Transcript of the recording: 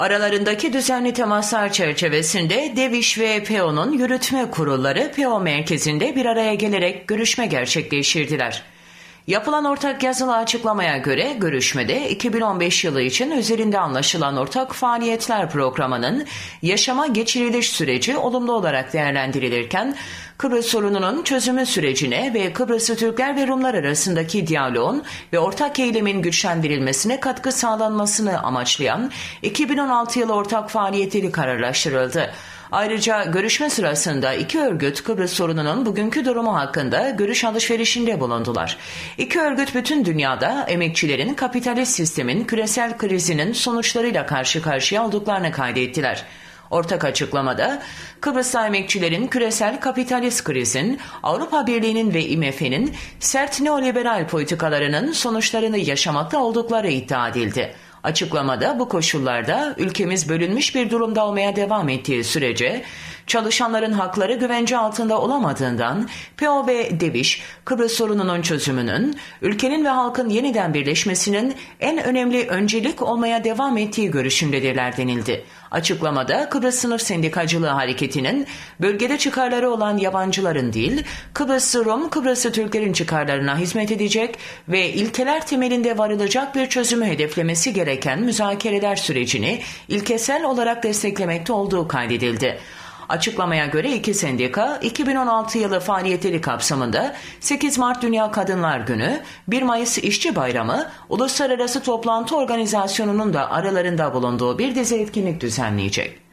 Aralarındaki düzenli temaslar çerçevesinde DEVİŞ ve PEO'nun yürütme kurulları PEO merkezinde bir araya gelerek görüşme gerçekleştirdiler. Yapılan ortak yazılı açıklamaya göre görüşmede 2015 yılı için üzerinde anlaşılan ortak faaliyetler programının yaşama geçiriliş süreci olumlu olarak değerlendirilirken Kıbrıs sorununun çözümü sürecine ve Kıbrıslı Türkler ve Rumlar arasındaki diyaloğun ve ortak eylemin güçlendirilmesine katkı sağlanmasını amaçlayan 2016 yılı ortak faaliyetleri kararlaştırıldı. Ayrıca görüşme sırasında iki örgüt Kıbrıs sorununun bugünkü durumu hakkında görüş alışverişinde bulundular. İki örgüt bütün dünyada emekçilerin kapitalist sistemin küresel krizinin sonuçlarıyla karşı karşıya olduklarını kaydettiler. Ortak açıklamada Kıbrıs'ta emekçilerin küresel kapitalist krizin, Avrupa Birliği'nin ve IMF'nin sert neoliberal politikalarının sonuçlarını yaşamakta oldukları iddia edildi. Açıklamada bu koşullarda ülkemiz bölünmüş bir durumda olmaya devam ettiği sürece çalışanların hakları güvence altında olamadığından PO ve DEVİŞ Kıbrıs sorununun çözümünün ülkenin ve halkın yeniden birleşmesinin en önemli öncelik olmaya devam ettiği görüşündedirler denildi. Açıklamada Kıbrıs Sınıf Sendikacılığı Hareketi'nin bölgede çıkarları olan yabancıların değil, Kıbrıslı Rum, Kıbrıslı Türklerin çıkarlarına hizmet edecek ve ilkeler temelinde varılacak bir çözümü hedeflemesi gereken müzakereler sürecini ilkesel olarak desteklemekte olduğu kaydedildi. Açıklamaya göre iki sendika 2016 yılı faaliyetleri kapsamında 8 Mart Dünya Kadınlar Günü, 1 Mayıs İşçi Bayramı, Uluslararası Toplantı Organizasyonu'nun da aralarında bulunduğu bir dizi etkinlik düzenleyecek.